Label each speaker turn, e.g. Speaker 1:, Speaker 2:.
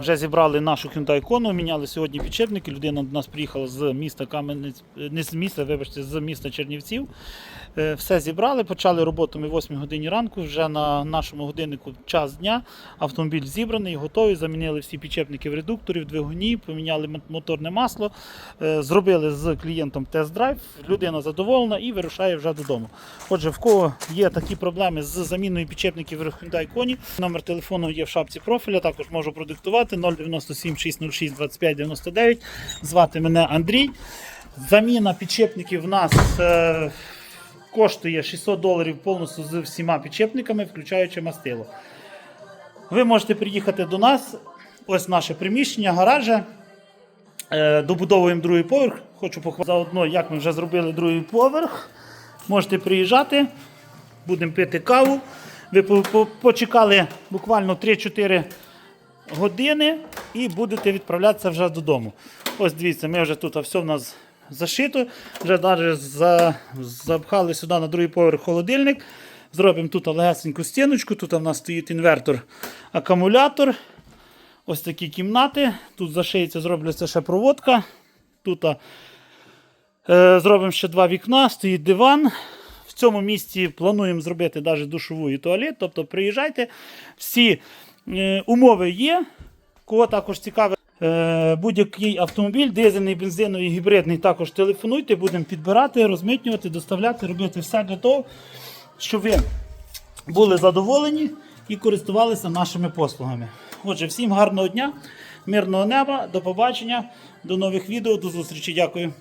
Speaker 1: Вже зібрали нашу Hyundai Kona, міняли сьогодні підшипники. Людина до нас приїхала з міста Кам'янець, не з міста, вибачте, з міста Чернівців. Е, Все зібрали, почали роботу ми 8 годині ранку. Вже на нашому годиннику час дня. Автомобіль зібраний, готовий. Замінили всі підшипники в редукторі, в двигуні, поміняли моторне масло, е, зробили з клієнтом тест-драйв. Людина задоволена і вирушає вже додому. Отже, в кого є такі проблеми з заміною підшипників в Hyundai Kona, номер телефону є в шапці профіля, також можу продиктувати 097 606 25 99. Звати мене Андрій. Заміна підшипників в нас е, коштує 600 доларів повністю з всіма підшипниками, включаючи мастило. Ви можете приїхати до нас. Ось наше приміщення, гаража. Е, добудовуємо другий поверх. Хочу похвалити заодно, як ми вже зробили другий поверх. Можете приїжджати, будемо пити каву. Ви по- по- почекали буквально 3-4 години і будете відправлятися вже додому. Ось дивіться, ми вже тут все в нас зашито. Вже навіть за, запхали сюди на другий поверх холодильник. Зробимо тут легесеньку стіночку. Тут у нас стоїть інвертор, акумулятор. Ось такі кімнати. Тут зашиється, зробляться ще проводка. Тут е, зробимо ще два вікна, стоїть диван. В цьому місці плануємо зробити навіть душову і туалет. Тобто приїжджайте. Всі умови є. Кого також цікавить е, будь-який автомобіль, дизельний, бензиновий, гібридний, також телефонуйте, будемо підбирати, розмитнювати, доставляти, робити все для того, щоб ви були задоволені і користувалися нашими послугами. Отже, всім гарного дня, мирного неба, до побачення, до нових відео, до зустрічі. Дякую.